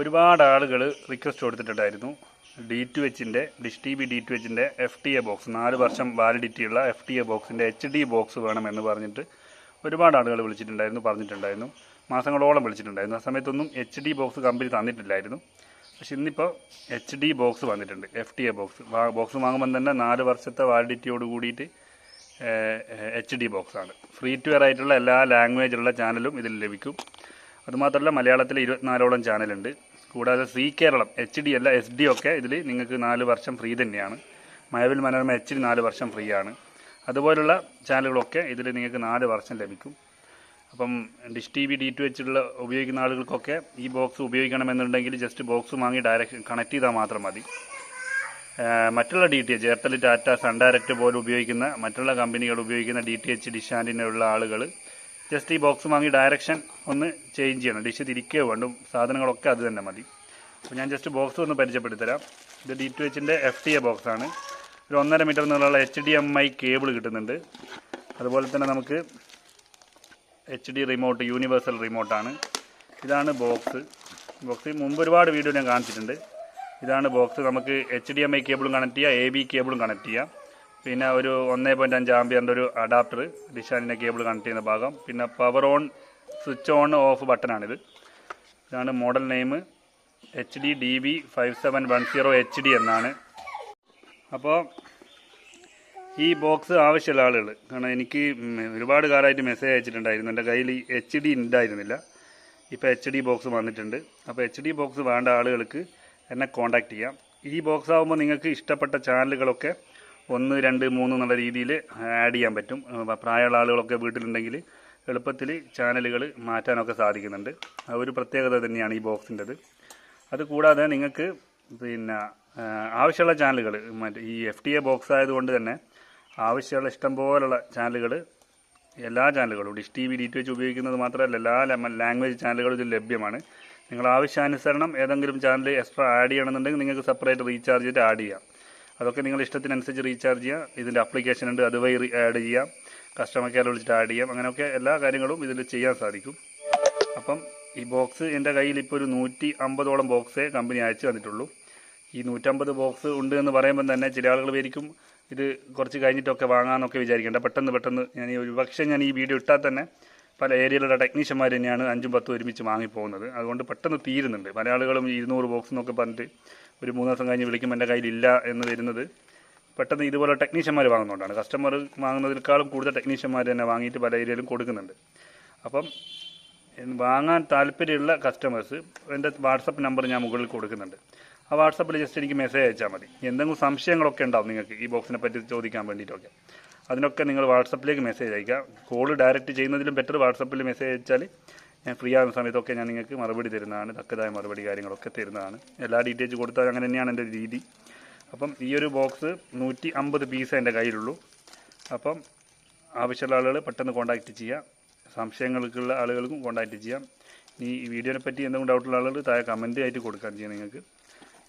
ഒരുപാട് ആളുകൾ റിക്വസ്റ്റ് കൊടുത്തിട്ടുണ്ടായിരുന്നു. D two എച്ചിന്റെ dish T B D two എച്ചിന്റെ F T A box നാല് വർഷം വാലിഡിറ്റി ഉള്ള എഫ് ടി എ ബോക്സിന്റെ എച്ച് ഡി ബോക്സ് വേണമെന്ന് പറഞ്ഞിട്ട് ഒരുപാട് ആളുകൾ വിളിച്ചിട്ടുണ്ടായിരുന്നു പറഞ്ഞിട്ടുണ്ടായിരുന്നു. മാസങ്ങളോളം വിളിച്ചിട്ടുണ്ടായിരുന്നു. ആ സമയത്തൊന്നും എച്ച് ഡി ബോക്സ് കമ്പനി തന്നിട്ടില്ലായിരുന്നു. പക്ഷെ ഇന്നിപ്പോൾ എച്ച് ഡി ബോക്സ് വന്നിട്ടുണ്ട് F T A box box വാങ്ങുമ്പോൾ തന്നെ നാല് വർഷത്തെ വാലിഡിറ്റിയോട് കൂടിയിട്ട് എച്ച് ഡി ബോക്സാണ് ഫ്രീ ടു വെയർ ആയിട്ടുള്ള എല്ലാ ലാംഗ്വേജിലുള്ള ചാനലും ഇതിൽ ലഭിക്കും. അതുമാത്രമല്ല മലയാളത്തിൽ ഇരുപത്തിനാലോളം ചാനലുണ്ട് കൂടാതെ സി കേരളം എച്ച് ഡി അല്ല എസ് ഡി ഒക്കെ ഇതിൽ നിങ്ങൾക്ക് നാല് വർഷം ഫ്രീ തന്നെയാണ്. മഴവിൽ മനോരമ എച്ച് ഡി നാല് വർഷം ഫ്രീ ആണ്. അതുപോലുള്ള ചാനലുകളൊക്കെ ഇതിൽ നിങ്ങൾക്ക് നാല് വർഷം ലഭിക്കും. അപ്പം dish T V D two H ഉള്ള ഉപയോഗിക്കുന്ന ആളുകൾക്കൊക്കെ ഈ ബോക്സ് ഉപയോഗിക്കണമെന്നുണ്ടെങ്കിൽ ജസ്റ്റ് ബോക്സ് വാങ്ങി ഡയറക്റ്റ് കണക്ട് ചെയ്താൽ മാത്രം മതി. മറ്റുള്ള D T H Airtel Tata Sun Direct പോലെ ഉപയോഗിക്കുന്ന മറ്റുള്ള കമ്പനികൾ ഉപയോഗിക്കുന്ന ഡി ടി എച്ച് ഡിഷ് ആളുകൾ ജസ്റ്റ് ഈ ബോക്സ് വാങ്ങി ഡയറക്ഷൻ ഒന്ന് ചേഞ്ച് ചെയ്യണം. ഡിഷ് തിരിക്കുക വേണ്ടും സാധനങ്ങളൊക്കെ അത് തന്നെ മതി. അപ്പോൾ ഞാൻ ജസ്റ്റ് ബോക്സ് ഒന്ന് പരിചയപ്പെടുത്തരാം. ഇത് ഡി ടു എച്ചിന്റെ എഫ് ടി എ ബോക്സാണ് ഒരു ഒന്നര മീറ്റർ നിന്നുള്ള H D M I cable കിട്ടുന്നുണ്ട്. അതുപോലെ തന്നെ നമുക്ക് എച്ച് ഡി റിമോട്ട് യൂണിവേഴ്സൽ റിമോട്ടാണ് ഇതാണ് ബോക്സ് ബോക്സ് മുമ്പ് ഒരുപാട് വീഡിയോ ഞാൻ കാണിച്ചിട്ടുണ്ട്. ഇതാണ് ബോക്സ് നമുക്ക് എച്ച് ഡി എം ഐ കേബിളും കണക്ട് ചെയ്യാം എ ബി കേബിളും കണക്ട് ചെയ്യാം. പിന്നെ ഒരു ഒന്നേ പോയിന്റ് അഞ്ച് ആംബിയറിന്റെ ഒരു അഡാപ്റ്റർ ഡിഷാനിന്റെ കേബിൾ കണക്ട് ചെയ്യുന്ന ഭാഗം. പിന്നെ power on switch on off ബട്ടണാണിത് ഇതാണ് model name H D D B five seven one zero H D എന്നാണ്. അപ്പോൾ ഈ ബോക്സ് ആവശ്യമുള്ള ആളുകൾ കാരണം എനിക്ക് ഒരുപാട് കാലമായിട്ട് മെസ്സേജ് അയച്ചിട്ടുണ്ടായിരുന്നു. എന്റെ കയ്യിൽ ഈ എച്ച് ഡി ഉണ്ടായിരുന്നില്ല. ഇപ്പോൾ എച്ച് ഡി ബോക്സ് വന്നിട്ടുണ്ട്. അപ്പോൾ എച്ച് ഡി ബോക്സ് വേണ്ട ആളുകൾക്ക് എന്നെ കോൺടാക്റ്റ് ചെയ്യാം. ഈ ബോക്സ് ആകുമ്പോൾ നിങ്ങൾക്ക് ഇഷ്ടപ്പെട്ട ചാനലുകളൊക്കെ ഒന്ന് രണ്ട് മൂന്ന് എന്നുള്ള രീതിയിൽ ആഡ് ചെയ്യാൻ പറ്റും. പ്രായമുള്ള ആളുകളൊക്കെ വീട്ടിലുണ്ടെങ്കിൽ എളുപ്പത്തിൽ ചാനലുകൾ മാറ്റാനൊക്കെ സാധിക്കുന്നുണ്ട്. ഒരു പ്രത്യേകത തന്നെയാണ് ഈ ബോക്സിന്റെത്. അതുകൂടാതെ നിങ്ങൾക്ക് പിന്നെ ആവശ്യമുള്ള ചാനലുകൾ മറ്റേ ഈ എഫ് ടി എ ബോക്സ് ആയതുകൊണ്ട് തന്നെ ആവശ്യമുള്ള ഇഷ്ടം പോലുള്ള ചാനലുകൾ എല്ലാ ചാനലുകളും dish T V D T ഉപയോഗിക്കുന്നത് മാത്രമല്ല എല്ലാ ലാംഗ്വേജ് ചാനലുകളും ഇതിൽ ലഭ്യമാണ്. നിങ്ങൾ ആവശ്യാനുസരണം ഏതെങ്കിലും ചാനൽ എക്സ്ട്രാ ആഡ് ചെയ്യണമെന്നുണ്ടെങ്കിൽ നിങ്ങൾക്ക് സെപ്പറേറ്റ് റീചാർജ് ചെയ്തിട്ട് ആഡ് ചെയ്യാം. അതൊക്കെ നിങ്ങൾ ഇഷ്ടത്തിനനുസരിച്ച് റീചാർജ് ചെയ്യാം. ഇതിന്റെ അപ്ലിക്കേഷൻ ഉണ്ട് അതുവഴി ആഡ് ചെയ്യാം. കസ്റ്റമർ കെയർ വിളിച്ചിട്ട് ആഡ് ചെയ്യാം. അങ്ങനെയൊക്കെ എല്ലാ കാര്യങ്ങളും ഇതിൽ ചെയ്യാൻ സാധിക്കും. അപ്പം ഈ ബോക്സ് എന്റെ കയ്യിൽ ഇപ്പോൾ ഒരു നൂറ്റി അമ്പതോളം ബോക്സേ കമ്പനി അയച്ചു തന്നിട്ടുള്ളൂ. ഈ നൂറ്റമ്പത് ബോക്സ് ഉണ്ട് എന്ന് പറയുമ്പോൾ തന്നെ ചില ആളുകൾ വരിക്കും ഇത് കുറച്ച് കഴിഞ്ഞിട്ടൊക്കെ വാങ്ങാമെന്നൊക്കെ വിചാരിക്കേണ്ട. പെട്ടെന്ന് പെട്ടെന്ന് ഞാൻ ഈ ഒരു പക്ഷേ ഞാൻ ഈ വീഡിയോ ഇട്ടാൽ തന്നെ പല ഏരിയയിലുള്ള ടെക്നീഷ്യന്മാർ തന്നെയാണ് അഞ്ചും പത്തും ഒരുമിച്ച് വാങ്ങിപ്പോകുന്നത്. അതുകൊണ്ട് പെട്ടെന്ന് തീരുന്നുണ്ട്. പല ആളുകളും ഇരുന്നൂറ് ബോക്സ് എന്നൊക്കെ പറഞ്ഞിട്ട് ഒരു മൂന്ന് ദിവസം കഴിഞ്ഞ് വിളിക്കുമ്പോൾ എന്റെ കയ്യിലില്ല എന്ന് വരുന്നത്. പെട്ടെന്ന് ഇതുപോലെ ടെക്നീഷ്യന്മാർ വാങ്ങുന്നതുകൊണ്ടാണ് കസ്റ്റമർ വാങ്ങുന്നതിനേക്കാളും കൂടുതൽ ടെക്നീഷ്യന്മാർ തന്നെ വാങ്ങിയിട്ട് പല ഏരിയയിലും കൊടുക്കുന്നുണ്ട്. അപ്പം വാങ്ങാൻ താല്പര്യമുള്ള കസ്റ്റമേഴ്സ് എന്റെ വാട്സപ്പ് നമ്പർ ഞാൻ മുകളിൽ കൊടുക്കുന്നുണ്ട്. ആ വാട്സപ്പിൽ ജസ്റ്റ് എനിക്ക് മെസ്സേജ് അയച്ചാൽ മതി. എന്തെങ്കിലും സംശയങ്ങളൊക്കെ ഉണ്ടാവും നിങ്ങൾക്ക് ഈ ബോക്സിനെ പറ്റി ചോദിക്കാൻ വേണ്ടിയിട്ടൊക്കെ. അതിനൊക്കെ നിങ്ങൾ വാട്സപ്പിലേക്ക് മെസ്സേജ് അയക്കുക. കോൾ ഡയറക്റ്റ് ചെയ്യുന്നതിലും ബെറ്റർ വാട്സപ്പിൽ മെസ്സേജ് അയച്ചാൽ ഞാൻ ഫ്രീ ആകുന്ന സമയത്തൊക്കെ ഞാൻ നിങ്ങൾക്ക് മറുപടി തരുന്നതാണ്. തക്കതായ മറുപടി കാര്യങ്ങളൊക്കെ തരുന്നതാണ്. എല്ലാ ഡീറ്റെയിൽസ് കൊടുത്താൽ അങ്ങനെ തന്നെയാണ് എന്റെ രീതി. അപ്പം ഈ ഒരു ബോക്സ് നൂറ്റി അമ്പത് പീസ് എന്റെ കയ്യിലുള്ളൂ. അപ്പം ആവശ്യമുള്ള ആളുകൾ പെട്ടെന്ന് കോൺടാക്റ്റ് ചെയ്യാം. സംശയങ്ങൾക്കുള്ള ആളുകൾക്കും കോൺടാക്റ്റ് ചെയ്യാം. ഈ വീഡിയോനെ പറ്റി എന്തെങ്കിലും ഡൗട്ടുള്ള ആളുകൾ താഴെ കമന്റ് ആയിട്ട് കൊടുക്കാൻ ചെയ്യാം നിങ്ങൾക്ക്.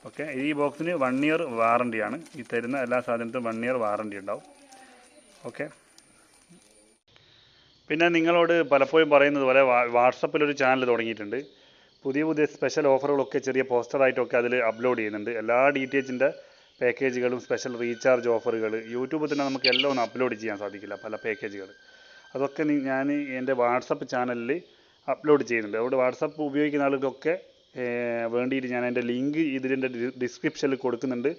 ഓക്കെ ഈ ബോക്സിന് വൺ ഇയർ വാറണ്ടിയാണ് ഈ തരുന്ന എല്ലാ സാധനത്തിനും വൺ ഇയർ വാറണ്ടി ഉണ്ടാവും. ഓക്കെ പിന്നെ നിങ്ങളോട് പലപ്പോഴും പറയുന്നത് പോലെ വാട്സപ്പിലൊരു ചാനൽ തുടങ്ങിയിട്ടുണ്ട്. പുതിയ പുതിയ സ്പെഷ്യൽ ഓഫറുകളൊക്കെ ചെറിയ പോസ്റ്ററായിട്ടൊക്കെ അതിൽ അപ്ലോഡ് ചെയ്യുന്നുണ്ട്. എല്ലാ ഡി ടി എച്ചിന്റെ പാക്കേജുകളും സ്പെഷ്യൽ റീചാർജ് ഓഫറുകൾ യൂട്യൂബിൽ തന്നെ നമുക്ക് എല്ലാം ഒന്നും അപ്ലോഡ് ചെയ്യാൻ സാധിക്കില്ല പല പാക്കേജുകൾ അതൊക്കെ ഞാൻ എന്റെ വാട്സപ്പ് ചാനലിൽ അപ്ലോഡ് ചെയ്യുന്നുണ്ട്. അതുകൊണ്ട് വാട്സപ്പ് ഉപയോഗിക്കുന്ന ആളുകൾക്കൊക്കെ വേണ്ടിയിട്ട് ഞാൻ എന്റെ ലിങ്ക് ഇതിന്റെ ഡിസ്ക്രിപ്ഷനിൽ കൊടുക്കുന്നുണ്ട്.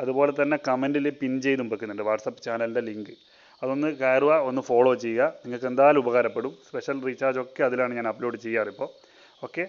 അതുപോലെ തന്നെ കമന്റിൽ പിൻ ചെയ്തും വെക്കുന്നുണ്ട് വാട്സപ്പ് ചാനലിന്റെ ലിങ്ക് അതൊന്ന് കയറുക ഒന്ന് ഫോളോ ചെയ്യുക. നിങ്ങൾക്ക് എന്തായാലും ഉപകാരപ്പെടും. സ്പെഷ്യൽ റീചാർജ് ഒക്കെ അതിലാണ് ഞാൻ അപ്ലോഡ് ചെയ്യാറിപ്പോൾ ഓക്കെ